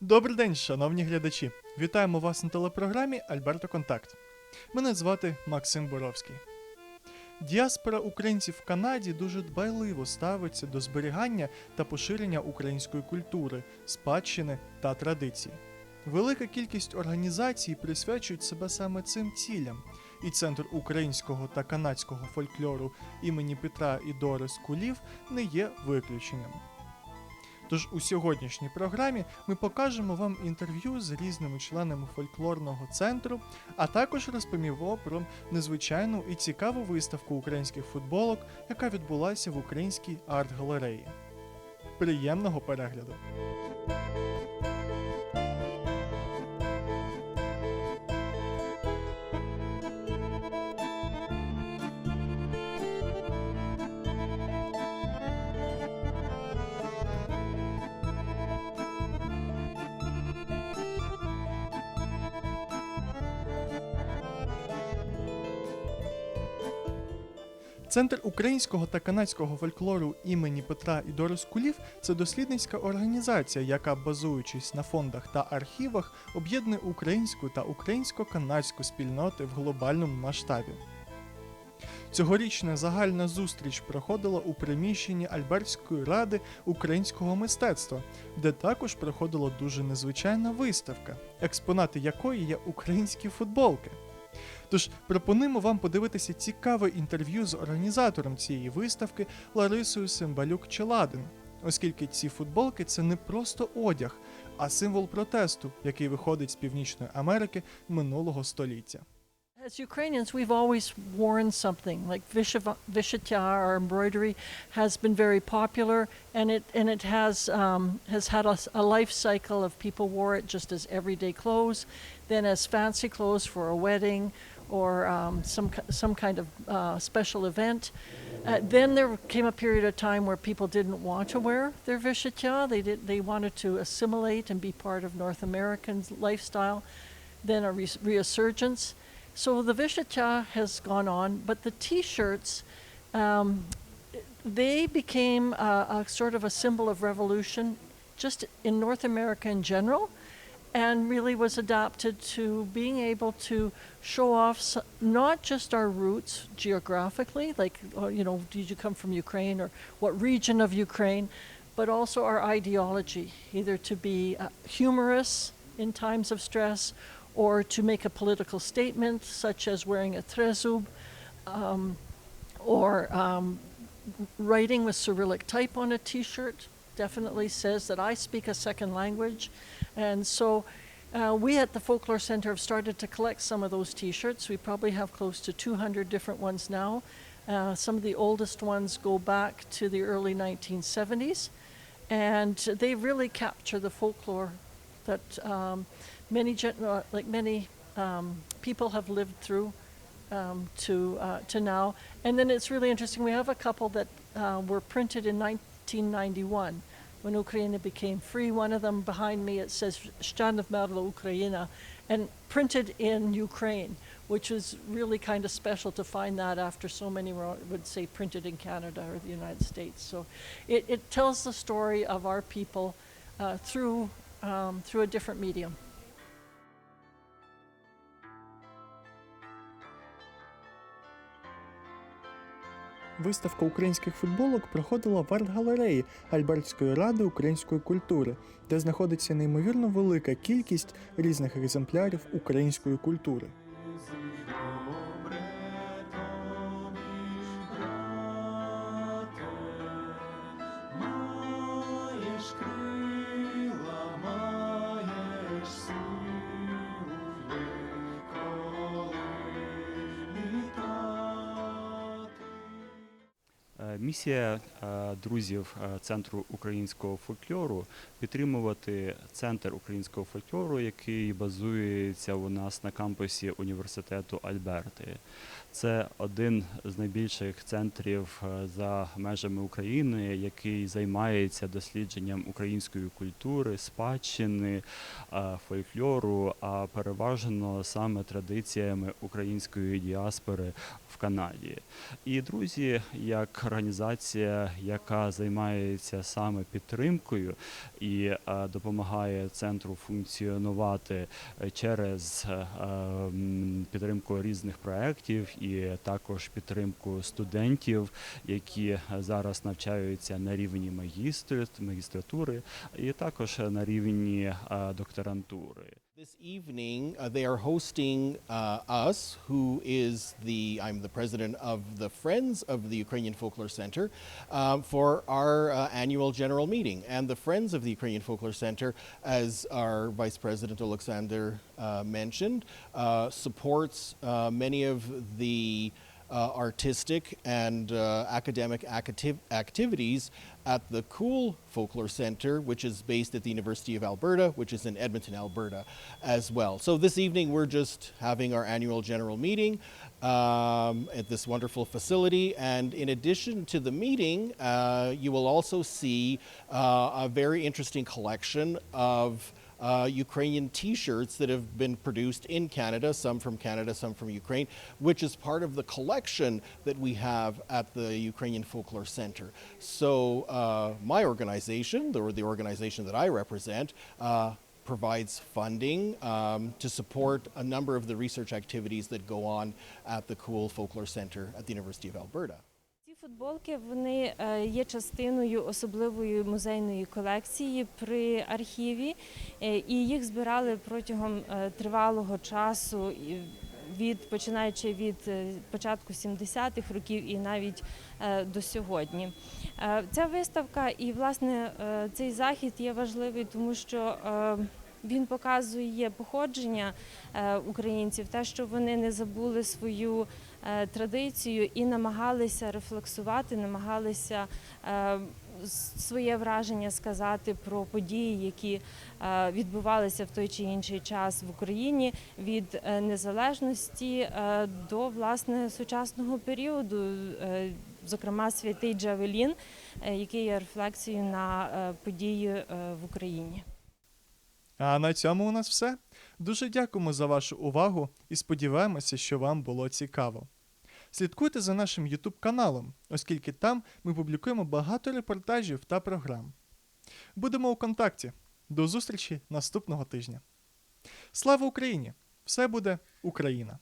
Добрий день, шановні глядачі! Вітаємо вас на телепрограмі Альберто Контакт. Мене звати Максим Боровський. Діаспора українців в Канаді дуже дбайливо ставиться до зберігання та поширення української культури, спадщини та традицій. Велика кількість організацій присвячують себе саме цим цілям, і Центр українського та канадського фольклору імені Петра і Дорис Кулів не є виключенням. Тож у сьогоднішній програмі ми покажемо вам інтерв'ю з різними членами фольклорного центру, а також розповімо про незвичайну і цікаву виставку українських футболок, яка відбулася в українській арт-галереї. Приємного перегляду! Центр українського та канадського фольклору імені Петра і Дорис Кулів це дослідницька організація, яка, базуючись на фондах та архівах, об'єднує українську та українсько-канадську спільноти в глобальному масштабі. Цьогорічна загальна зустріч проходила у приміщенні Альбертської ради українського мистецтва, де також проходила дуже незвичайна виставка, експонати якої є українські футболки. Тож пропонуємо вам подивитися цікаве інтерв'ю з організатором цієї виставки Ларисою Симбалюк Челадин, оскільки ці футболки це не просто одяг, а символ протесту, який виходить з Північної Америки минулого століття. As Ukrainians, we've always worn something like vishitya or embroidery has been very popular, and it and it has um, has had a, a life cycle of people wore it just as everyday clothes, then as fancy clothes for a wedding or um, some some kind of uh, special event. Uh, then there came a period of time where people didn't want to wear their vishitya. They did they wanted to assimilate and be part of North American lifestyle. Then a res- resurgence. So the Vishitya has gone on, but the T-shirts, um, they became a, a sort of a symbol of revolution, just in North America in general, and really was adapted to being able to show off not just our roots geographically, like uh, you know, did you come from Ukraine or what region of Ukraine, but also our ideology, either to be uh, humorous in times of stress or to make a political statement, such as wearing a trezub, um, or um, writing with Cyrillic type on a T-shirt. Definitely says that I speak a second language, and so uh, we at the Folklore Center have started to collect some of those T-shirts. We probably have close to 200 different ones now. Uh, some of the oldest ones go back to the early 1970s, and they really capture the folklore that um, many gen- uh, like many um, people have lived through um, to uh, to now. And then it's really interesting. We have a couple that uh, were printed in 1991 when Ukraine became free. One of them behind me it says "Shtan of Merla Ukraina," and printed in Ukraine, which is really kind of special to find that after so many would say printed in Canada or the United States. So it, it tells the story of our people uh, through um, through a different medium. Виставка українських футболок проходила в арт-галереї Альбертської ради української культури, де знаходиться неймовірно велика кількість різних екземплярів української культури. Місія е, друзів е, Центру українського фольклору підтримувати центр українського фольклору, який базується у нас на кампусі університету Альберти. Це один з найбільших центрів е, за межами України, який займається дослідженням української культури, спадщини, фольклору, а переважно саме традиціями української діаспори в Канаді. І друзі, як організація, організація, яка займається саме підтримкою і е, допомагає центру функціонувати е, через е, підтримку різних проєктів і також підтримку студентів, які зараз навчаються на рівні магістратури, і також на рівні докторантури. This evening, uh, they are hosting uh, us, who is the, I'm the president of the Friends of the Ukrainian Folklore Center, um, for our uh, annual general meeting. And the Friends of the Ukrainian Folklore Center, as our Vice President Alexander uh, mentioned, uh, supports uh, many of the uh, artistic and uh, academic activ- activities at the Cool Folklore Center, which is based at the University of Alberta, which is in Edmonton, Alberta, as well. So this evening we're just having our annual general meeting um, at this wonderful facility. And in addition to the meeting, uh, you will also see uh, a very interesting collection of uh, Ukrainian T-shirts that have been produced in Canada, some from Canada, some from Ukraine, which is part of the collection that we have at the Ukrainian Folklore Center. So uh, my organization, or the organization that I represent, uh, provides funding um, to support a number of the research activities that go on at the Cool Folklore Center at the University of Alberta. Футболки вони е, є частиною особливої музейної колекції при архіві, е, і їх збирали протягом е, тривалого часу. Від починаючи від початку 70-х років і навіть до сьогодні. Ця виставка і власне цей захід є важливий, тому що він показує походження українців, те, що вони не забули свою традицію і намагалися рефлексувати, намагалися е, своє враження сказати про події, які е, відбувалися в той чи інший час в Україні від е, незалежності е, до власне сучасного періоду. Е, Зокрема, святий Джавелін, е, який є рефлексією на е, події е, в Україні. А на цьому у нас все. Дуже дякуємо за вашу увагу і сподіваємося, що вам було цікаво. Слідкуйте за нашим YouTube каналом, оскільки там ми публікуємо багато репортажів та програм. Будемо у контакті. До зустрічі наступного тижня. Слава Україні! Все буде Україна!